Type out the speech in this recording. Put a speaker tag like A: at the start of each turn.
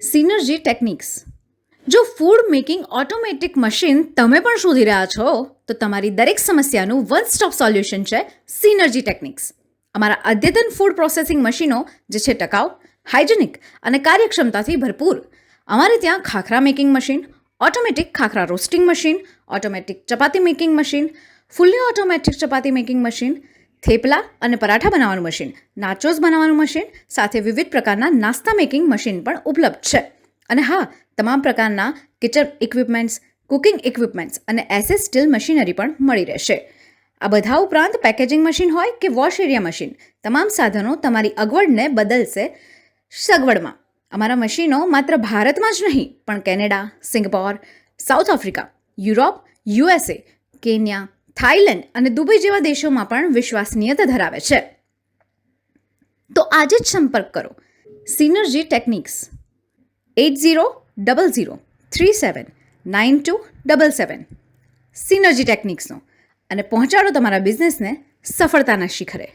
A: Synergy techniques જો food making automatic machine તમે પણ શોધી રહ્યા છો, તો તમારી દરેક સમસ્યાનું વન સ્ટોપ સોલ્યુશન છે સિનર્જી ટેકનિક્સ અમારા અદ્યતન ફૂડ પ્રોસેસિંગ મશીનો જે છે ટકાઉ હાઇજેનિક અને કાર્યક્ષમતાથી ભરપૂર. અમારે ત્યાં khakhra making machine automatic khakhra roasting machine automatic chapati making machine fully automatic chapati making machine thepla અને પરાઠા બનાવવાનું મશીન નાચોસ બનાવવાનું મશીન, સાથે વિવિધ પ્રકારના નાસ્તા મેકિંગ મશીન પણ ઉપલબ્ધ છે. અને હા, તમામ પ્રકારના કિચન ઇક્વિપમેન્ટ્સ કુકિંગ ઇક્વિપમેન્ટ્સ અને એસેસ સ્ટીલ મશીનરી પણ મળી રહેશે. આ બધા ઉપરાંત પેકેજિંગ મશીન હોય કે વોશ એરિયા મશીન તમામ સાધનો તમારી અગવડને બદલશે સગવડમાં. અમારા મશીનો માત્ર ભારતમાં જ નહીં, પણ Canada, Singapore, South Africa, Europe USA Kenya Thailand અને દુબઈ જેવા દેશોમાં પણ વિશ્વસનીયતા ધરાવે છે. તો આજે જ સંપર્ક કરો. Synergy techniques at zero double zero three seven nine two double seven synergy ટેકનિક્સનો અને પહોંચાડો તમારા બિઝનેસને સફળતાના શિખરે.